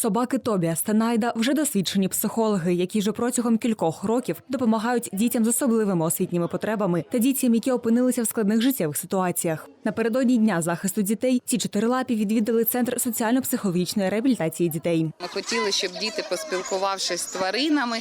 Собаки Тобіас та Найда вже досвідчені психологи, які вже протягом кількох років допомагають дітям з особливими освітніми потребами та дітям, які опинилися в складних життєвих ситуаціях. Напередодні дня захисту дітей ці чотирилапі відвідали центр соціально-психологічної реабілітації дітей. Ми хотіли, щоб діти, поспілкувавшись з тваринами,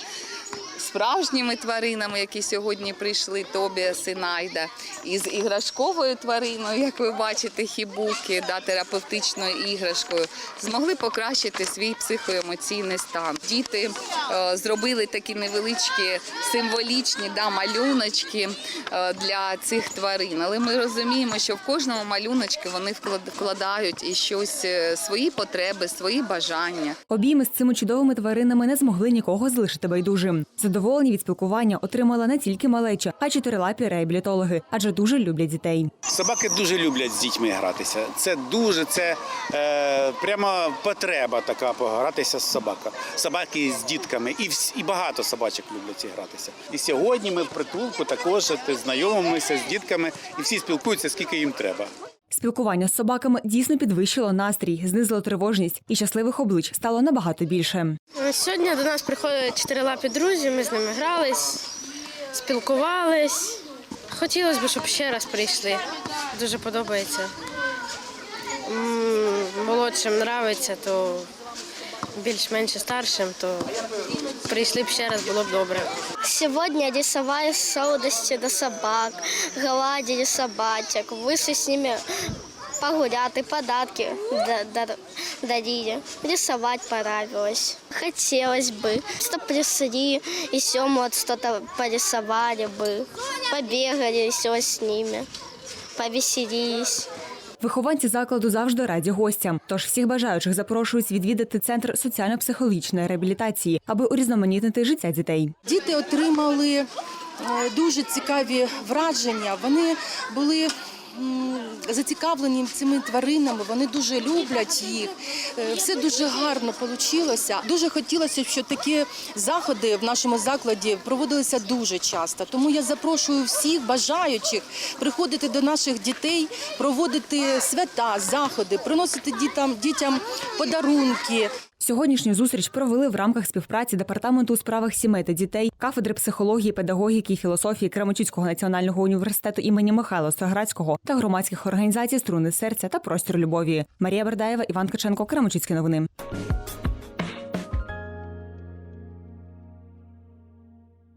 справжніми тваринами, які сьогодні прийшли, Тобіас і Найда, із іграшковою твариною, як ви бачите, хібуки, да, терапевтичною іграшкою, змогли покращити свій психоемоційний стан. Діти е, зробили такі невеличкі символічні да, малюночки е, для цих тварин. Але ми розуміємо, що в кожному малюночку вони вклад- вкладають і щось е, свої потреби, свої бажання. Обійми з цими чудовими тваринами не змогли нікого залишити байдужим. Задоволені від спілкування отримала не тільки малеча, а й чотирилапі реабілітологи, адже дуже люблять дітей. Собаки дуже люблять з дітьми гратися. Це дуже це е, прямо потреба така погратися з собакою. Собаки з дітками, і всі, і багато собачок люблять гратися. І сьогодні ми в притулку також знайомимося з дітками, і всі спілкуються, скільки їм треба. Спілкування з собаками дійсно підвищило настрій, знизило тривожність і щасливих облич стало набагато більше. Е, Сьогодні до нас приходять чотирилапі друзі, ми з ними грались, спілкувались. Хотілося б, щоб ще раз прийшли. Дуже подобається. Молодшим подобається, то більш-менше старшим, то прийшли б ще раз, було б добре. Сегодня рисовали солодости до собак, гладили собачек, вышли с ними погулять и подарки да- да- дарили. Рисовать понравилось. Хотелось бы, что пришли и все, вот что-то порисовали бы, побегали все с ними, повеселились. Вихованці закладу завжди раді гостям. Тож всіх бажаючих запрошують відвідати центр соціально-психологічної реабілітації, аби урізноманітнити життя дітей. Діти отримали е, дуже цікаві враження. Вони були зацікавлені цими тваринами, вони дуже люблять їх. Е, Все дуже гарно вийшло. Дуже хотілося, щоб такі заходи в нашому закладі проводилися дуже часто. Тому я запрошую всіх бажаючих приходити до наших дітей, проводити свята, заходи, приносити дітям, дітям подарунки. Сьогоднішню зустріч провели в рамках співпраці департаменту у справах сімей та дітей, кафедри психології, педагогіки і філософії Кременчуцького національного університету імені Михайла Саградського та громадських організацій Струни серця та простір любові. Марія Бердаєва, Іван Каченко, Кременчуцькі новини.